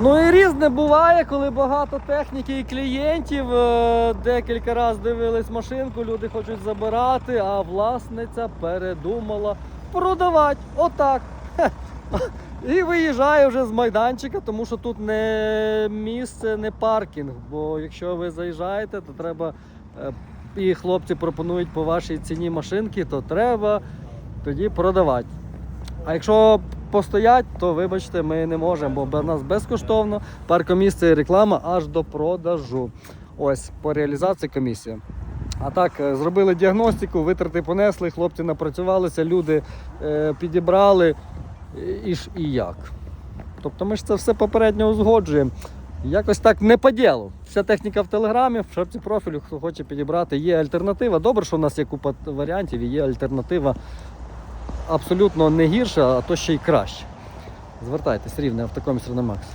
Ну і різне буває, коли багато техніки і клієнтів. е, Декілька разів дивились машинку, люди хочуть забирати, а власниця передумала продавати. Отак. І виїжджає вже з майданчика, тому що тут не місце, не паркінг. Бо якщо ви заїжджаєте, то треба. е, І хлопці пропонують по вашій ціні машинки, то треба тоді продавати. А якщо постоять, то вибачте, ми не можемо, бо в нас безкоштовно паркомісце і реклама аж до продажу. Ось по реалізації комісія. А так, е, зробили діагностику, витрати понесли, хлопці напрацювалися, люди е, підібрали і, ж і як. Тобто ми ж це все попередньо узгоджуємо. Якось так не по ділу. Вся техніка в телеграмі, в шапці профілю, хто хоче підібрати, є альтернатива. Добре, що у нас є купа варіантів і є альтернатива абсолютно не гірше, а то ще й краще. Звертайтесь рівне автокоміс Реномакс.